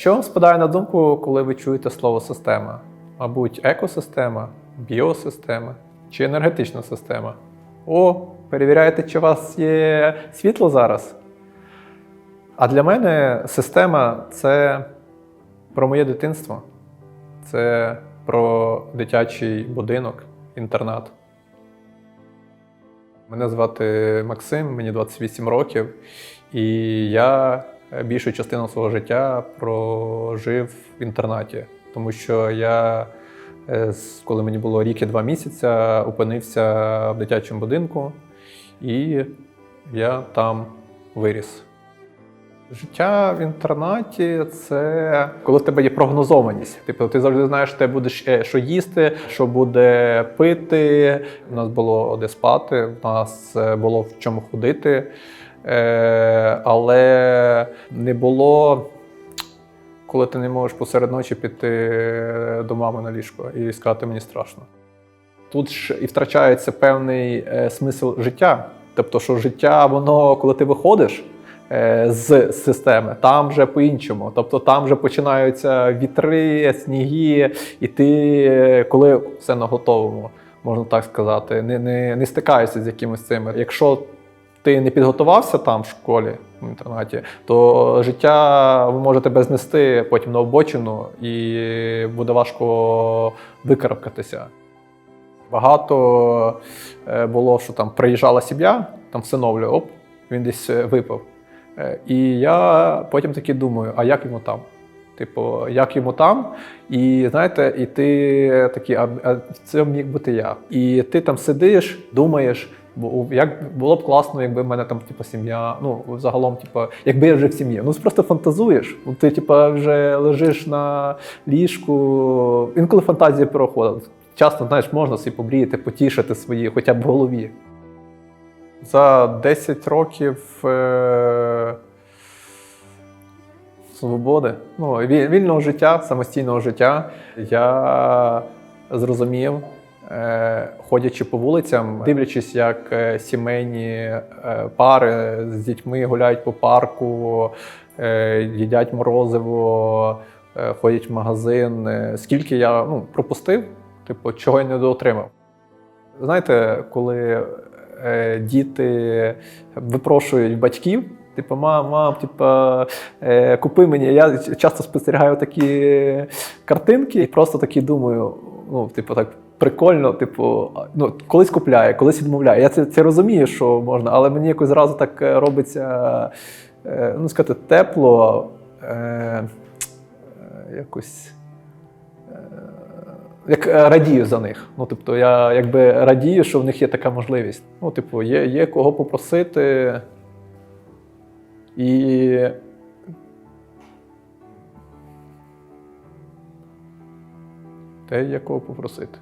Що вам спадає на думку, коли ви чуєте слово система? Мабуть, екосистема, біосистема чи енергетична система? О, перевіряєте, чи у вас є світло зараз? А для мене система це про моє дитинство, це про дитячий будинок, інтернат. Мене звати Максим, мені 28 років, і я більшу частину свого життя прожив в інтернаті, тому що я, е, коли мені було рік і два місяці, опинився в дитячому будинку, і я там виріс. Життя в інтернаті це коли в тебе є прогнозованість. Типу, ти завжди знаєш, ти будеш е, що їсти, що буде пити. У нас було де спати, у нас е, було в чому ходити, е, але не було. Коли ти не можеш посеред ночі піти до мами на ліжко і сказати мені страшно. Тут ж і втрачається певний е, смисл життя. Тобто, що життя, воно, коли ти виходиш е, з системи, там вже по-іншому. Тобто там вже починаються вітри, сніги, і ти, е, коли все на готовому, можна так сказати, не, не, не стикаєшся з якимось цими. Якщо ти не підготувався там в школі, в інтернаті, то життя може тебе знести потім на обочину і буде важко викарабкатися. Багато е, було, що там приїжджала сім'я, там всиновлює, оп, він десь е, випав. Е, І я потім таки думаю, а як йому там? Типу, як йому там? І знаєте, і ти такий, а, а це міг бути я. І ти там сидиш, думаєш, бо як було б класно, якби в мене там типу, сім'я, ну загалом, типу, якби я вже в сім'ї. Ну просто фантазуєш. Ну, Ти типу, вже лежиш на ліжку. Інколи фантазія проходить. Часто, знаєш, можна собі помріяти, потішити свої, хоча б в голові. За 10 років е- свободи, ну, вільного життя, самостійного життя, я зрозумів, е- ходячи по вулицям, дивлячись, як е, сімейні е, пари з дітьми гуляють по парку, їдять морозиво, ходять в магазин. Скільки я ну, пропустив, типу, чого я не доотримав. Знаєте, коли діти випрошують батьків, типу, мам, мам, типу, е, купи мені. Я часто спостерігаю такі картинки і просто такі думаю, ну, типу, так. Прикольно, типу, ну, колись купляє, колись відмовляє. Я це, це розумію, що можна, але мені якось зразу так е, робиться, е, ну, сказати, тепло, е, е, якось як е, радію за них. Ну, тобто, я якби радію, що в них є така можливість. Ну, типу, є, є кого попросити. І. Те якого попросити.